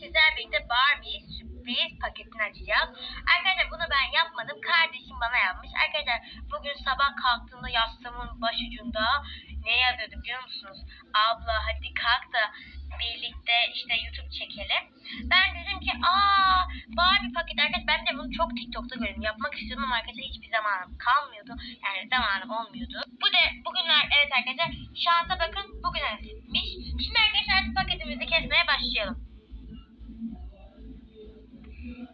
sizler birlikte Barbie sürpriz paketini açacağız. Arkadaşlar bunu ben yapmadım. Kardeşim bana yapmış. Arkadaşlar bugün sabah kalktığımda yastığımın başucunda ne yazıyordu biliyor musunuz? Abla hadi kalk da birlikte işte YouTube çekelim. Ben dedim ki aa Barbie paket arkadaşlar ben de bunu çok TikTok'ta gördüm. Yapmak istiyordum ama arkadaşlar hiçbir zamanım kalmıyordu. Yani zamanım olmuyordu. Bu da bugünler evet arkadaşlar şansa bakın bugün nasipmiş. Şimdi arkadaşlar artık paketimizi kesmeye başlayalım.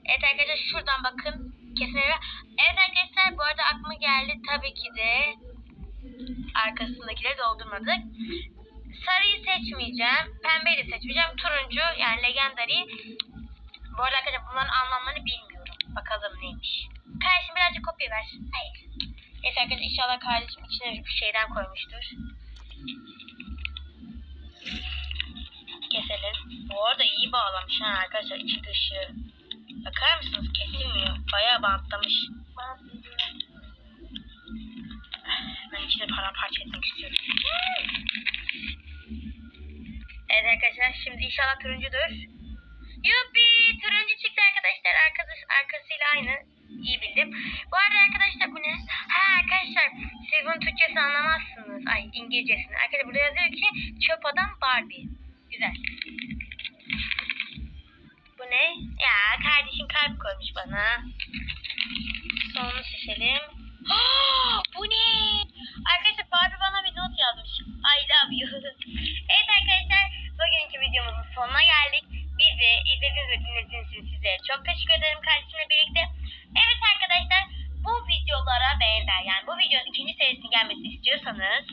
Evet arkadaşlar şuradan bakın kesmeye. Evet arkadaşlar bu arada aklıma geldi tabii ki de arkasındakileri doldurmadık. Sarıyı seçmeyeceğim. Pembeyi de seçmeyeceğim. Turuncu yani legendary. Bu arada arkadaşlar bunların anlamlarını bilmiyorum. Bakalım neymiş. Kardeşim birazcık kopya ver. Hayır. Neyse arkadaşlar inşallah kardeşim içine bir şeyden koymuştur. Keselim. Bu arada iyi bağlamış ha arkadaşlar içi dışı. Bakar mısınız? Kesilmiyor. Bayağı bantlamış. Ben içine paramparça etmek istiyorum. Evet arkadaşlar şimdi inşallah turuncudur. Yuppi turuncu çıktı arkadaşlar. Arkadaş, arkasıyla aynı. İyi bildim. Bu arada arkadaşlar bu ne? Ha arkadaşlar siz bunun Türkçesini anlamazsınız. Ay İngilizcesini. Arkadaşlar burada yazıyor ki çöp adam Barbie. Güzel. Bu ne? Ya kardeşim kalp koymuş bana. Sonunu seçelim. bu ne? Arkadaşlar Barbie bana bir not yazmış. I love you. evet arkadaşlar bugünkü videomuzun sonuna geldik. Bizi izlediğiniz ve dinlediğiniz için size çok teşekkür ederim kardeşimle birlikte. Evet arkadaşlar bu videolara benzer yani bu videonun ikinci serisinin gelmesini istiyorsanız